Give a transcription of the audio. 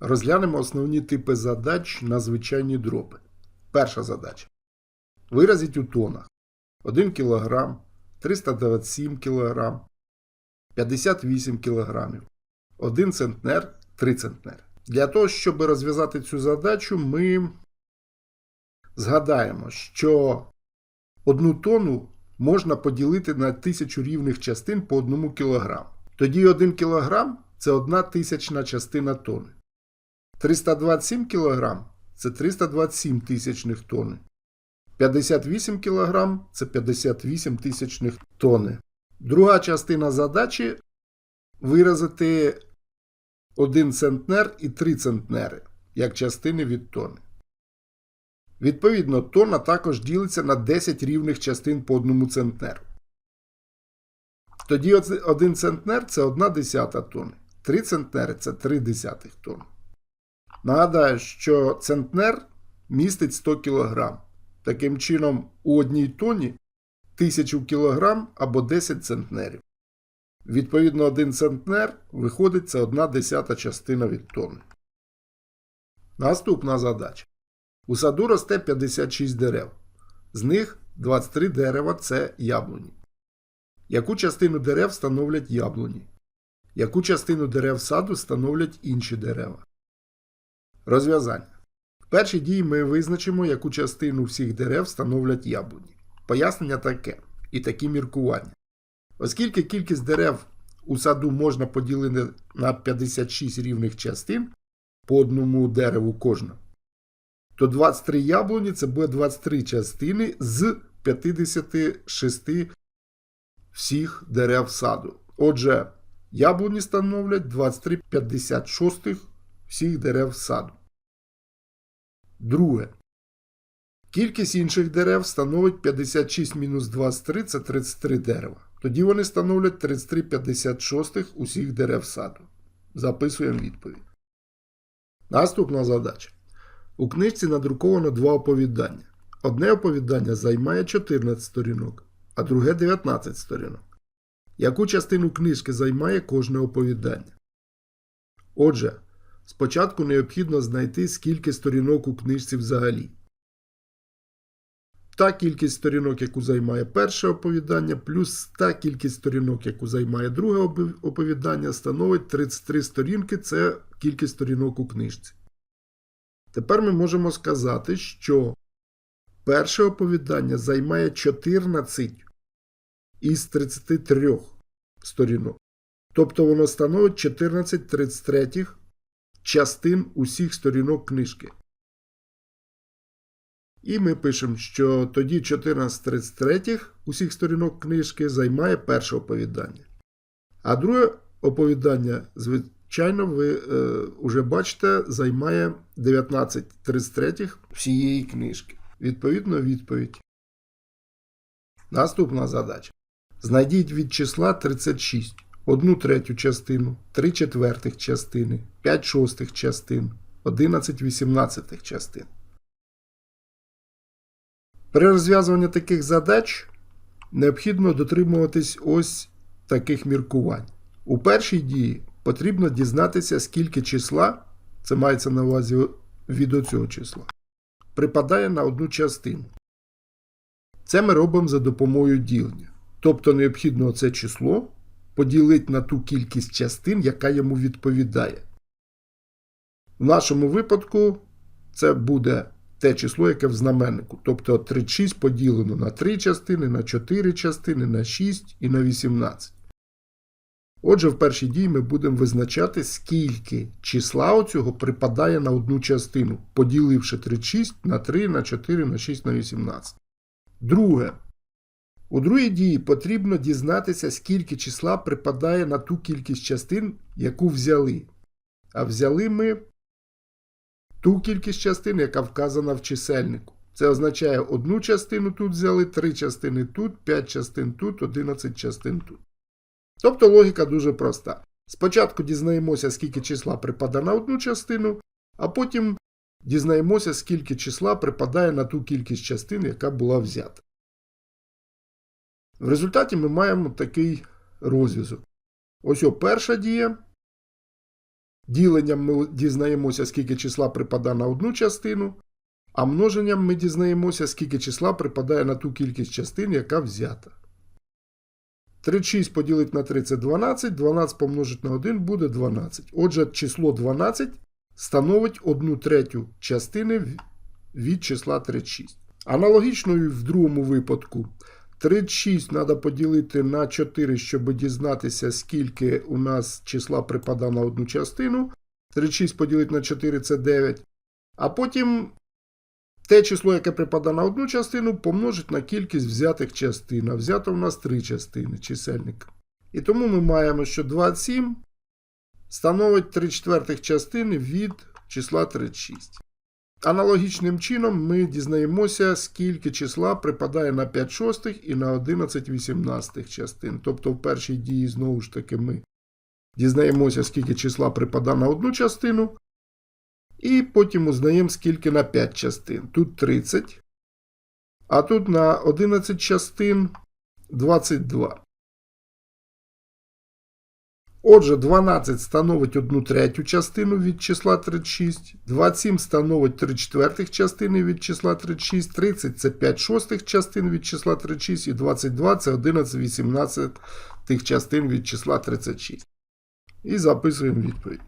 Розглянемо основні типи задач на звичайні дроби. Перша задача. Виразіть у тонах 1 кг, 327 кг, 58 кг, 1 центнер, 3 центнер. Для того, щоб розв'язати цю задачу, ми згадаємо, що одну тонну можна поділити на тисячу рівних частин по 1 кг. Тоді 1 кг це одна тисячна частина тони. 327 кг це 327 тисячних тонни. 58 кг це 58 тисячних тонни. Друга частина задачі виразити 1 центнер і 3 центнери як частини від тони. Відповідно, тонна також ділиться на 10 рівних частин по 1 центнеру. Тоді 1 центнер це 1 десята тонни. 3 центнери це 3 десятих тонн. Нагадаю, що центнер містить 100 кг. Таким чином, у одній тоні 1000 кг або 10 центнерів. Відповідно, 1 центнер виходить це 1 десята частина від тонни. Наступна задача. У саду росте 56 дерев. З них 23 дерева це яблуні. Яку частину дерев становлять яблуні? Яку частину дерев саду становлять інші дерева? Розв'язання. В першій дії ми визначимо, яку частину всіх дерев становлять яблуні. Пояснення таке і такі міркування. Оскільки кількість дерев у саду можна поділити на 56 рівних частин по одному дереву кожна, то 23 яблуні це буде 23 частини з 56 всіх дерев саду. Отже, яблуні становлять 23 56 всіх дерев саду. Друге. Кількість інших дерев становить 56 мінус 23 це 33 дерева. Тоді вони становлять 33 56 усіх дерев саду. Записуємо відповідь. Наступна задача. У книжці надруковано два оповідання. Одне оповідання займає 14 сторінок, а друге 19 сторінок. Яку частину книжки займає кожне оповідання? Отже, спочатку необхідно знайти, скільки сторінок у книжці взагалі. Та кількість сторінок, яку займає перше оповідання, плюс та кількість сторінок, яку займає друге оповідання, становить 33 сторінки це кількість сторінок у книжці. Тепер ми можемо сказати, що перше оповідання займає 14 із 33 сторінок. Тобто воно становить 14 33 частин усіх сторінок книжки. І ми пишемо, що тоді 14 33 усіх сторінок книжки займає перше оповідання. А друге оповідання, звичайно, ви е, вже бачите, займає 19 33 всієї книжки. Відповідно, відповідь. Наступна задача. Знайдіть від числа 36 одну третю частину, 3 четвертих частини, 5 шостих частин, 11 вісімнадцятих частин. При розв'язуванні таких задач необхідно дотримуватись ось таких міркувань. У першій дії потрібно дізнатися, скільки числа, це мається на увазі від оцього числа, припадає на одну частину. Це ми робимо за допомогою ділення. Тобто необхідно це число поділити на ту кількість частин, яка йому відповідає. В нашому випадку це буде те число, яке в знаменнику. Тобто 36 поділено на 3 частини, на 4 частини, на 6 і на 18. Отже, в першій дії ми будемо визначати, скільки числа оцього припадає на одну частину, поділивши 36 на 3, на 4, на 6, на 18. Друге. У другій дії потрібно дізнатися, скільки числа припадає на ту кількість частин, яку взяли. А взяли ми ту кількість частин, яка вказана в чисельнику. Це означає одну частину тут взяли, три частини тут, 5 частин тут, 11 частин тут. Тобто логіка дуже проста. Спочатку дізнаємося, скільки числа припадає на одну частину, а потім дізнаємося, скільки числа припадає на ту кількість частин, яка була взята. В результаті ми маємо такий розв'язок. Ось о перша дія Діленням ми дізнаємося, скільки числа припадає на одну частину, а множенням ми дізнаємося, скільки числа припадає на ту кількість частин, яка взята. 36 поділити на 3 це 12, 12 помножити на 1 буде 12. Отже, число 12 становить 1 третю частини від числа 36. Аналогічно і в другому випадку. 36 треба поділити на 4, щоб дізнатися, скільки у нас числа припадає на одну частину. 36 поділити на 4 це 9. А потім те число, яке припадає на одну частину, помножить на кількість взятих частин. А взято у нас 3 частини чисельник. І тому ми маємо, що 27 становить 3 четвертих частини від числа 36. Аналогічним чином ми дізнаємося, скільки числа припадає на 5 шостих і на 11 вісімнадцятих частин. Тобто в першій дії знову ж таки ми дізнаємося, скільки числа припадає на одну частину, і потім узнаємо, скільки на 5 частин. Тут 30, а тут на 11 частин 22. Отже, 12 становить 1 третю частину від числа 36, 27 становить 3 четвертих частини від числа 36, 30 це 5 шостих частин від числа 36 і 22 це 11 18 частин від числа 36. І записуємо відповідь.